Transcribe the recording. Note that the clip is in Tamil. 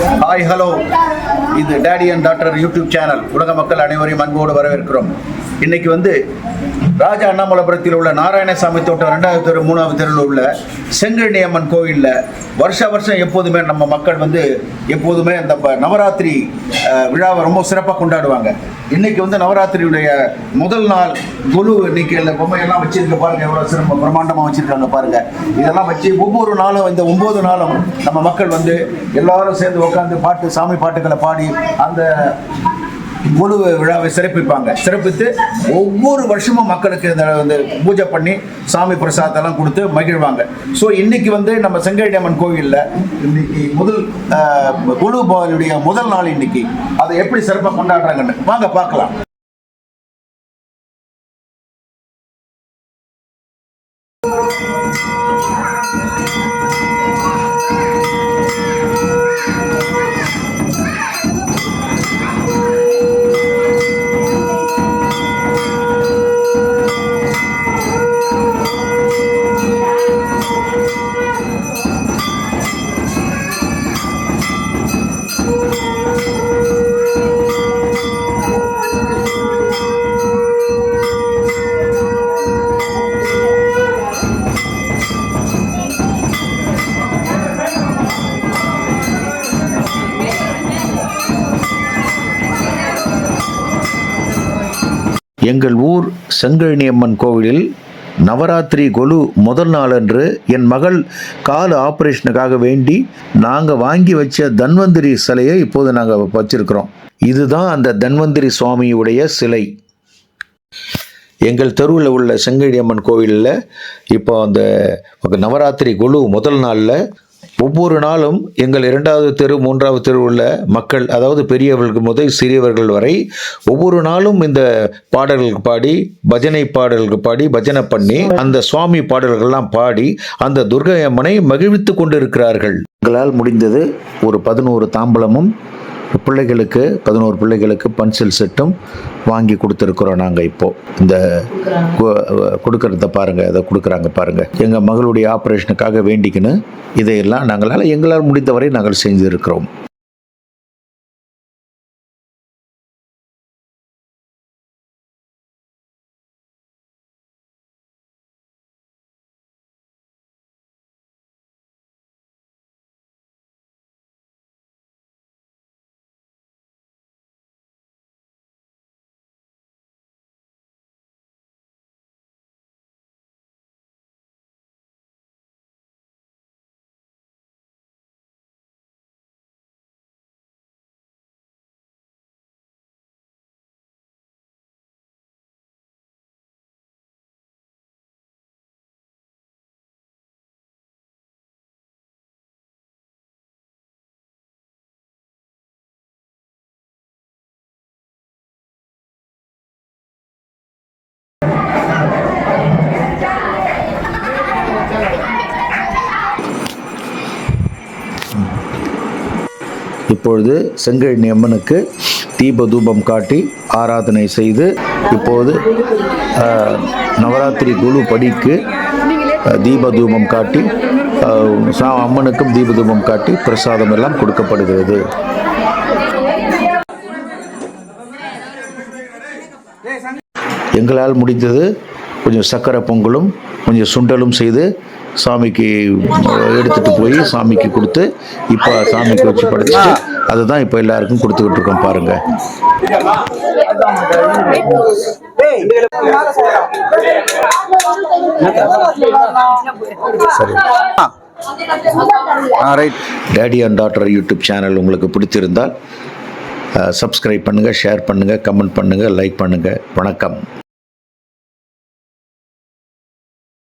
Yeah. ஹாய் ஹலோ இது daddy and doctor YouTube channel உலக மக்கள் அனைவரையும் அன்போடு வரவேற்கிறோம். இன்னைக்கு வந்து ராஜா அண்ணாமலைபுரத்தில் உள்ள நாராயணசாமி தோட்டம் ரெண்டாவது தெரு மூணாவது தெருவில் உள்ள செங்கழனி அம்மன் கோவிலில் வருஷ வருஷம் எப்போதுமே நம்ம மக்கள் வந்து எப்போதுமே அந்த ப- நவராத்திரி விழாவை ரொம்ப சிறப்பாக கொண்டாடுவாங்க. இன்னைக்கு வந்து நவராத்திரியுடைய முதல் நாள் குழு எண்ணிக்கையில் பொம்மையெல்லாம் வச்சிருக்க பாருங்க எவ்வளோ சிறப்பு பிரம்மாண்டமாக வச்சிருக்காங்க பாருங்க. இதெல்லாம் வச்சு ஒவ்வொரு நாளும் இந்த ஒம்பது நாளும் நம்ம மக்கள் வந்து எல்லாரும் சேர்ந்து உட்காந்து பாட்டு சாமி பாட்டுகளை பாடி அந்த குழு விழாவை சிறப்பிப்பாங்க. சிறப்பித்து ஒவ்வொரு வருஷமும் மக்களுக்கு இந்த வந்து பூஜை பண்ணி சாமி பிரசாதெல்லாம் கொடுத்து மகிழ்வாங்க. ஸோ இன்னைக்கு வந்து நம்ம செங்கழி அம்மன் கோவிலில் இன்னைக்கு முதல் ஆஹ், குழு பாலுடைய முதல் நாள் இன்னைக்கு. அதை எப்படி சிறப்பாக கொண்டாடுறாங்கன்னு வாங்க பார்க்கலாம். எங்கள் ஊர் செங்கழனியம்மன் கோவிலில் நவராத்திரி கொலு முதல் நாளன்று என் மகள் கால் ஆப்ரேஷனுக்காக வேண்டி நாங்கள் வாங்கி வச்ச தன்வந்திரி சிலையை இப்போது நாங்கள் வச்சிருக்கிறோம். இதுதான் அந்த தன்வந்திரி சுவாமியுடைய சிலை. எங்கள் தெருவில் உள்ள செங்கழியம்மன் கோவிலில் இப்போ அந்த நவராத்திரி குழு முதல் நாளில் ஒவ்வொரு நாளும் எங்கள் இரண்டாவது தெரு மூன்றாவது தெரு உள்ள மக்கள் அதாவது பெரியவர்கள் முதல் சிறியவர்கள் வரை ஒவ்வொரு நாளும் இந்த பாடல்களுக்கு பாடி பஜனை பாடல்களுக்கு பாடி பஜனை பண்ணி அந்த சுவாமி பாடல்கள்லாம் பாடி அந்த துர்கை அம்மனை மகிழ்வித்து கொண்டிருக்கிறார்கள். எங்களால் முடிந்தது ஒரு பதினோரு தாம்பலமும் பிள்ளைகளுக்கு பதினோரு பிள்ளைகளுக்கு பன்சில் செட்டும் வாங்கி கொடுத்துருக்குறோம் நாங்கள் இப்போ. இந்த கொடுக்கறத பாருங்கள் அதை கொடுக்குறாங்க பாருங்கள் எங்கள் மகளுடைய ஆப்ரேஷனுக்காக வேண்டிக்கின்னு இதையெல்லாம் நாங்களால் எங்களால் முடிந்தவரை நாங்கள் செஞ்சுருக்கிறோம். இப்பொழுது செங்கழனி அம்மனுக்கு தீப தூபம் காட்டி ஆராதனை செய்து இப்போது நவராத்திரி குழு படிக்கு தீப தூபம் காட்டி சா அம்மனுக்கும் தீப தூபம் காட்டி பிரசாதம் எல்லாம் கொடுக்கப்படுகிறது. எங்களால் முடிந்தது கொஞ்சம் சக்கரை பொங்கலும் கொஞ்சம் சுண்டலும் செய்து சாமிக்கு அஹ், எடுத்துட்டு போய் சாமிக்கு கொடுத்து இப்போ சாமிக்கு வச்சு படைச்சிட்டு அதுதான் இப்போ எல்லாருக்கும் கொடுத்துக்கிட்டு இருக்கோம் பாருங்க. சரி. Right daddy and daughter YouTube channel உங்களுக்கு பிடிச்சிருந்தால் சப்ஸ்கிரைப் பண்ணுங்கள் ஷேர் பண்ணுங்கள் கமெண்ட் பண்ணுங்கள் லைக் பண்ணுங்கள் வணக்கம்.